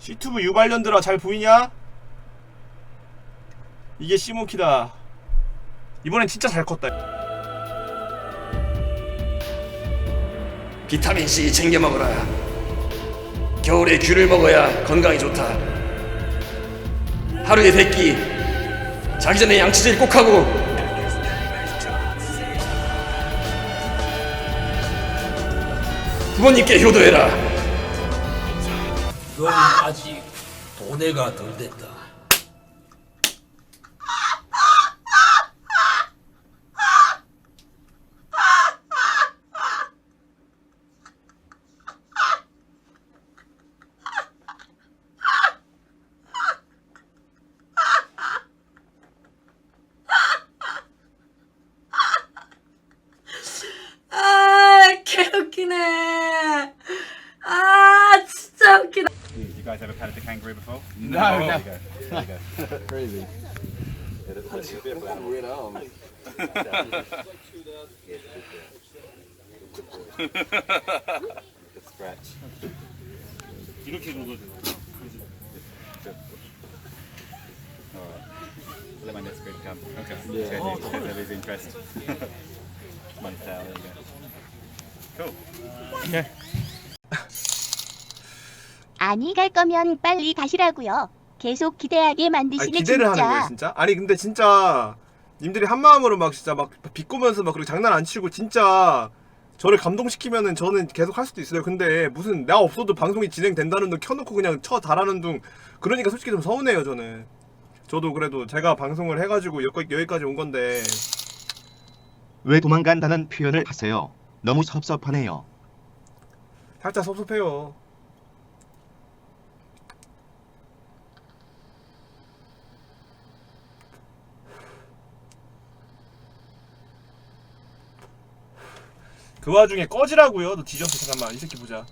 시투브 유발년들아 잘 보이냐? 이게 시모키다 이번엔 진짜 잘 컸다 비타민 C 챙겨 먹어라. 겨울에 귤을 먹어야 건강에 좋다. 하루에 세끼 자기 전에 양치질 꼭 하고 부모님께 효도해라. 넌 아직 도내가 덜 됐다. kangaroo before? No, no. There you go. There you go. Crazy. Weird arms. Scratch. You look even good. Alright. Let my next grid come. Okay. Yeah. Oh, cool. Everybody's impressed. Money tail, there you go. Cool. Yeah. 아니 갈 거면 빨리 가시라고요. 계속 기대하게 아니 만드시네 기대를 하는 거예요 진짜. 진짜? 아니 근데 진짜 님들이 한 마음으로 막 진짜 막 비꼬면서 막 그렇게 장난 안 치고 진짜 저를 감동시키면은 저는 계속 할 수도 있어요 근데 무슨 나 없어도 방송이 진행된다는 둥 켜놓고 그냥 쳐 달하는 둥 그러니까 솔직히 좀 서운해요 저는 저도 그래도 제가 방송을 해가지고 여기, 여기까지 온 건데 왜 도망간다는 표현을 하세요? 너무 섭섭하네요. 살짝 섭섭해요 그 와중에 꺼지라고요 너 뒤졌어 잠깐만 이 새끼 보자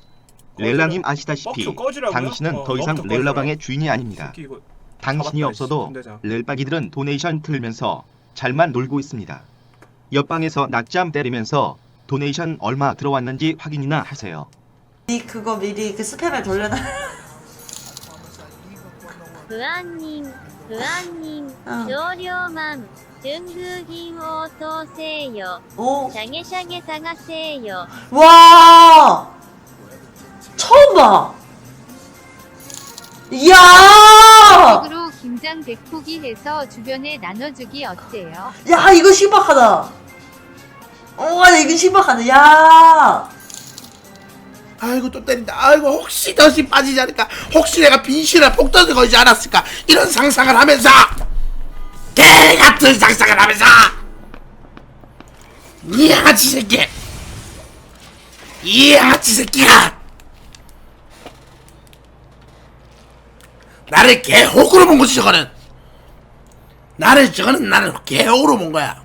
렐라님. 아시다시피 뻑큐 꺼지라고요? 당신은 어, 더 이상 너부터 렐라방의 주인이 이 아닙니다. 새끼 이거 당신이 잡았다, 없어도 씨. 렐빠기들은 도네이션 틀면서 잘만 놀고 있습니다. 옆방에서 낮잠 때리면서 도네이션 얼마 들어왔는지 확인이나 하세요. 이 그거 미리 그 스팸에 돌려놔. 부안님, 부안님, 어. 조료만 중국인 오토세요. 오, 샤게샤게 사가세요. 와, 처음 봐. 이야, 으로 김장 백포기 해서 주변에 나눠주기 어때요? 야 이거 신박하다. 와, 이거 신박하다. 야, 아이고 또 때린다 아이고 혹시 덫이 빠지지 않을까 혹시 내가 빈신에 폭탄을 걸지 않았을까 이런 상상을 하면서 개 같은 상상을 하면서. 이 양아치 새끼. 이 양아치 새끼가 나를 개호구로 본 거지 저거는. 나를 저거는 나를 개호구로 본 거야.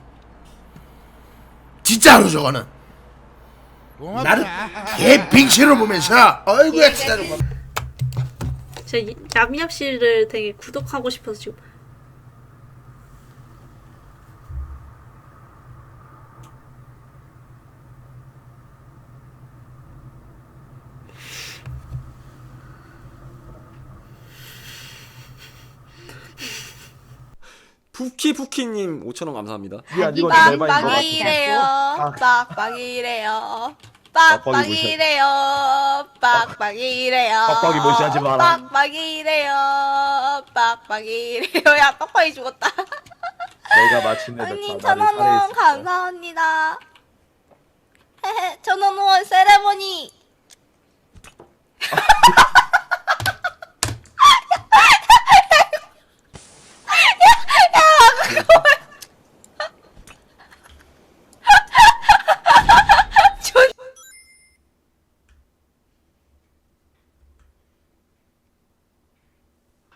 진짜로 저거는. 나를 개 빙신으로 보면서 어이구야 진짜 좀 제가 이- 얌얌 씨를 되게 구독하고 싶어서 지금 푸키푸키님 5천원 감사합니다. 빡빡이래요. 빡빡이래요. 빡빡이래요. 빡빡이래요. 빡빡이 무시하지 마라. 빡빡이래요. 빡빡이래요. 야, 빡빡이 죽었다. 내가 마침내 언니 천원 후원 감사합니다. 헤헤, 천원 후원 세레머니.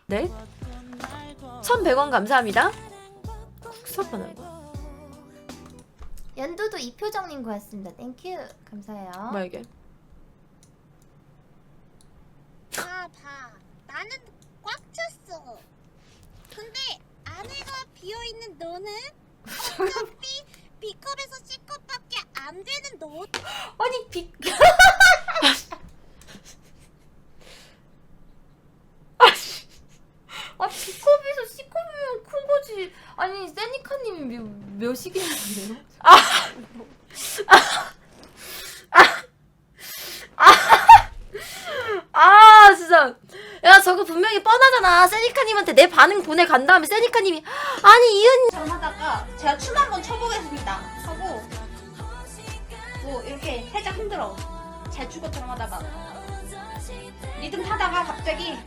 네? 1,100원 감사합니다. 국사파는 연두도 이표정님 고맙습니다. 땡큐. 감사해요. 뭐야 이게? 봐, 봐. 나는 꽉 찼어. 근데 안에가 비어 있는 너는 어차피 B컵에서 C컵밖에 안 되는 너. 아니, 비... 몇 시간인데요? 아 진짜 야 저거 뻔하잖아 세니카님한테 내 반응 보내 간 다음에 세니카님이 아니 이은 하다가 제가 춤 한번 춰보겠습니다. 하고 뭐 이렇게 살짝 흔들어. 잘 추고처럼 하다가 리듬 타다가 갑자기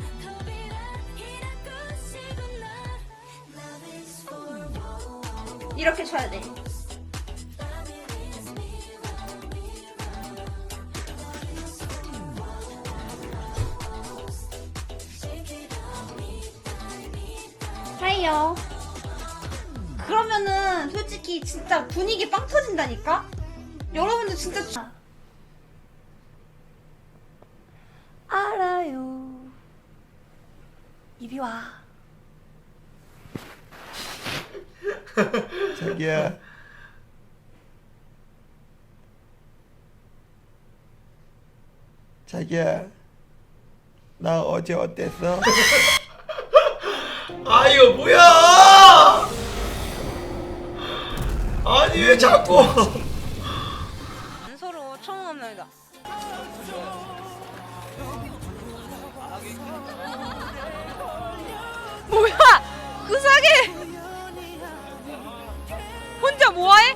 이렇게 쳐야 돼 하이요. 그러면은 솔직히 진짜 분위기 빵 터진다니까? 여러분들 진짜 알아요. 이리 와. 자기야 자기야 나 어제 어땠어? 아 이거 뭐야 아니 왜 자꾸 서로 처음 없나이다. 뭐야? 구석에 혼자 뭐해?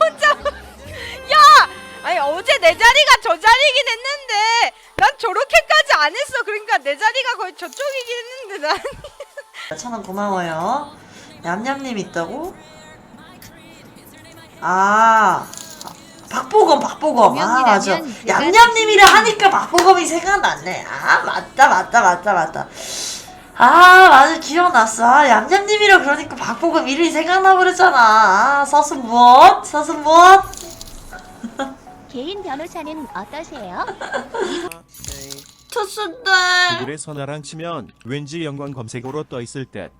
혼자 뭐- 야! 아니 어제 내 자리가 저 자리긴 했는데 난 저렇게까지 안 했어. 그러니까 내 자리가 거의 저쪽이긴 했는데 난. 천원 고마워요. 얌얌님 있다고? 아, 박보검, 박보검. 아, 맞아. 내가 얌얌님이라 하니까 박보검이 생각났네. 아, 맞다, 맞다, 맞다, 맞다. 아, 맞아. 기억났어. 아, 얌얌님이라 그러니까 박보검 이름이 생각나 버렸잖아. 아, 서순 무엇? 서순 무엇? 개인 변호사는 어떠세요? 투수들 구글에 선아랑 치면 왠지 영광 검색어로 떠 있을 듯.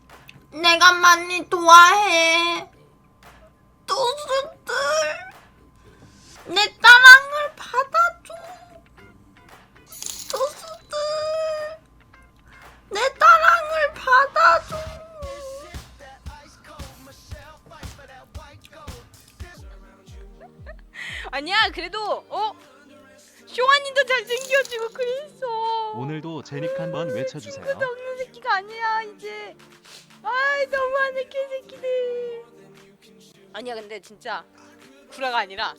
내가 많이 좋아해. 투수들 잘생겨지고 그랬어. 오늘도 제닉 한번 외쳐주세요. 없는 새끼가 아니야 이제. 아이 너무하네 개새끼들. 아니야 근데 진짜 구라가 아니라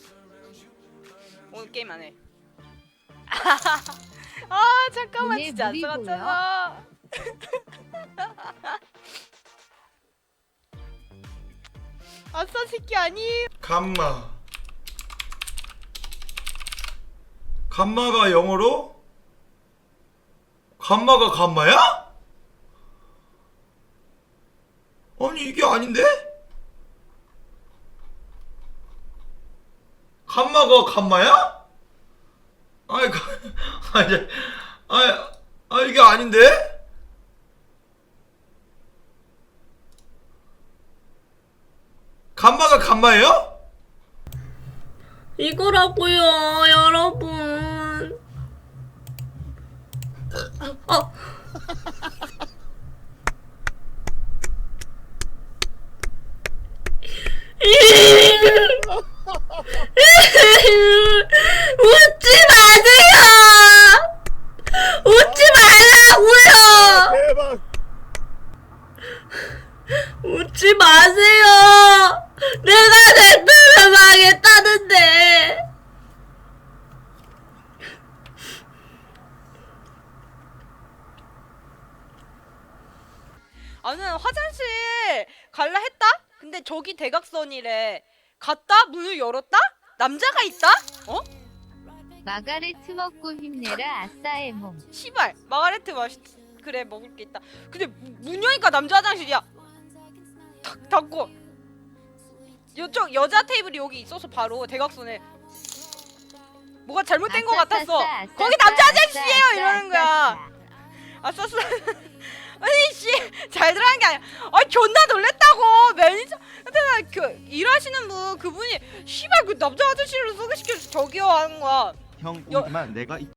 오늘 게임 안 해. 아 잠깐만 진짜 안 물이 써갔잖아. 아싸 새끼 아니 감마 감마가 영어로? 감마가 감마야? 아니 이게 아닌데? 감마가 감마야? 가, 아니 아니 아 이게 아닌데? 감마가 감마예요? 이거라고요, 여러분. 어. 웃지 마세요! 웃지 말라고요! 웃지 마세요! 내가 대표를 망했다는데! 나는 화장실 갈라 했다? 근데 저기 대각선이래 갔다? 문을 열었다? 남자가 있다? 어? 마가레트 먹고 힘내라 아싸의 몸. 시발 마가레트 맛있 그래 먹을 게 있다 근데 문 여니까 남자 화장실이야 탁 닫고 이쪽 여자 테이블이 여기 있어서 바로 대각선에 뭐가 잘못된 것 같았어 아싸, 아싸, 거기 아싸, 남자 아싸, 화장실이에요 아싸, 이러는 아싸, 거야 아싸싸 아니 씨잘 들어간 게 아니야. 아 존나 놀랬다고 매니저. 근데 나그 일하시는 분 그분이 씨발 그 남자 화장실로 소개시켜서 저기요 하는 거야. 형 여- 울지만. 내가 이